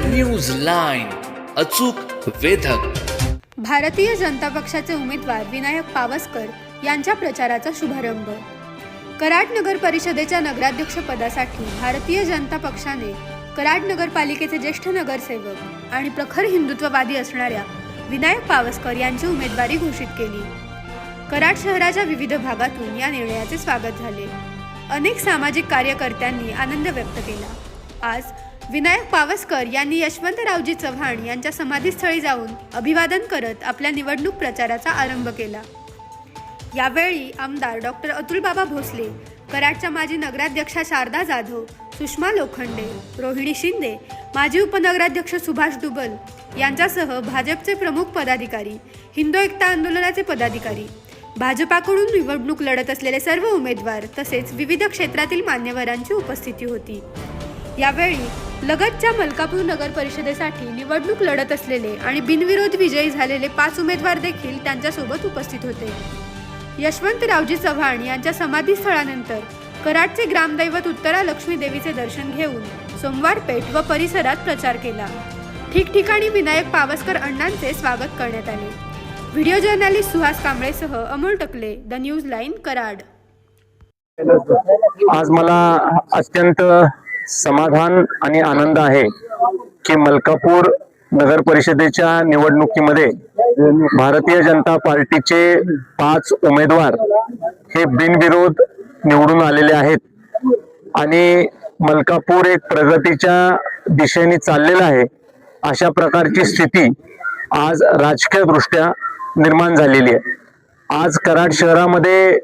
News line अचूक वेधक. भारतीय जनता पक्षाचे उमेदवार विनायक पावसकर यांच्या प्रचाराचा शुभारंभ. कराड नगर परिषदेच्या नगराध्यक्ष पदासाठी भारतीय जनता पक्षाने कराड नगरपालिकेचे ज्येष्ठ नगरसेवक आणि प्रखर हिंदुत्ववादी असणाऱ्या विनायक पावसकर यांची उमेदवारी घोषित केली. कराड शहराच्या विविध भागातून या निर्णयाचे स्वागत झाले. अनेक सामाजिक कार्यकर्त्यांनी आनंद व्यक्त केला. आज विनायक पावसकर यांनी यशवंतरावजी चव्हाण यांच्या समाधीस्थळी जाऊन अभिवादन करत आपल्या निवडणूक प्रचाराचा आरंभ केला. यावेळी आमदार डॉक्टर अतुलबाबा भोसले कराडच्या माजी नगराध्यक्षा शारदा जाधव सुषमा लोखंडे रोहिणी शिंदे माजी उपनगराध्यक्ष सुभाष दुबल यांच्यासह भाजपचे प्रमुख पदाधिकारी हिंदू एकता आंदोलनाचे पदाधिकारी भाजपाकडून निवडणूक लढत असलेले सर्व उमेदवार तसेच विविध क्षेत्रातील मान्यवरांची उपस्थिती होती. यावेळी लगतच्या मलकापूर नगर परिषदेसाठी निवडणूक लढत असलेले आणि बिनविरोध विजयी झालेले पाच उमेदवार देखील त्यांच्यासोबत उपस्थित होते. यशवंतरावजी चव्हाण यांच्या समाधीस्थळानंतर कराडचे ग्रामदैवत उत्तरा लक्ष्मी देवीचे दर्शन घेऊन सोमवार पेठ व परिसरात प्रचार केला. ठिकठिकाणी विनायक पावसकर अण्णांचे स्वागत करण्यात आले. Video journalist Suhas कांबळेसह Amol Takale the news line Karad. आज मला अत्यंत समाधान आणि आनंद आहे की मलकापूर नगर परिषदेच्या निवडणुकीमध्ये भारतीय जनता पार्टीचे पाच उमेदवार हे बिनविरोध निवडून आलेले आहेत. आणि मलकापूर एक प्रगतीच्या दिशेने चाललेला आहे. अशा प्रकारची स्थिती आज राजकीय दृष्ट्या निर्माण झालेली आहे. आज कराड शहरामध्ये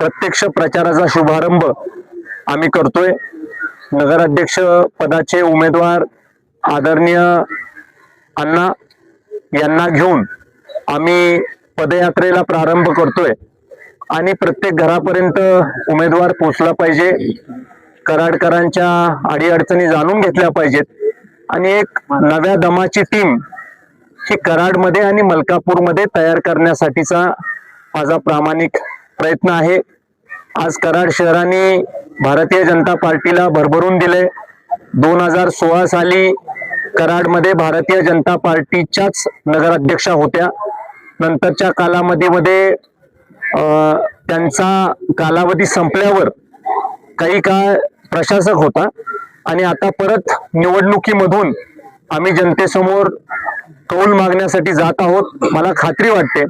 प्रत्यक्ष प्रचाराचा शुभारंभ आम्ही करतोय. नगराध्यक्ष पदाचे उमेदवार आदरणीय अण्णा यांना घेऊन आम्ही पदयात्रेला प्रारंभ करतोय. आणि प्रत्येक घरापर्यंत उमेदवार पोचला पाहिजे. कराडकरांच्या अडीअडचणी जाणून घेतल्या पाहिजेत. आणि एक नव्या दमाची टीम ही कराडमध्ये आणि मलकापूरमध्ये तयार करण्यासाठीचा माझा प्रामाणिक प्रयत्न आहे. आज कराड शहराने भारतीय जनता पार्टीला भरभरून दिले. दोन हजार सोळा साली कराडमध्ये भारतीय जनता पार्टीच्याच नगराध्यक्षा होत्या. नंतरच्या कालावधीमध्ये त्यांचा कालावधी संपल्यावर काही काळ प्रशासक होता आणि आता परत निवडणुकीमधून आम्ही जनतेसमोर कौल मागण्यासाठी जात आहोत. मला खात्री वाटते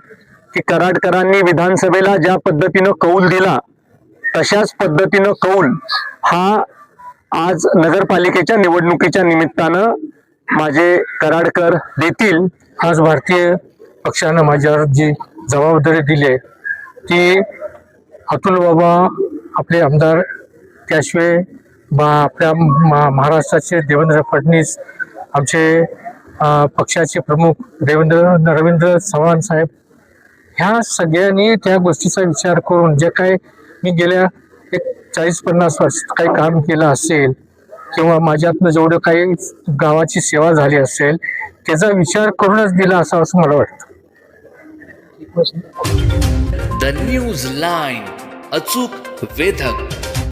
की कराडकरांनी विधानसभेला ज्या पद्धतीनं कौल दिला तशाच पद्धतीनं कौल हा आज नगरपालिकेच्या निवडणुकीच्या निमित्तानं माझे कराडकर देतील. आज भारतीय पक्षानं माझ्यावर जी जबाबदारी दिली आहे ती अतुल बाबा आपले आमदार त्याशिवाय बा आपल्या मा- महाराष्ट्राचे देवेंद्र फडणवीस आमचे पक्षाचे प्रमुख देवेंद्र रवींद्र चव्हाण साहेब ह्या सगळ्यांनी त्या गोष्टीचा विचार करून जे काही मी गेल्या एक चाळीस पन्नास वर्ष काही काम केलं असेल किंवा माझ्यातनं जेवढं काही गावाची सेवा झाली असेल त्याचा विचार करूनच दिला असा असं मला वाटतं. द न्यूज लाईन अचूक वेधक.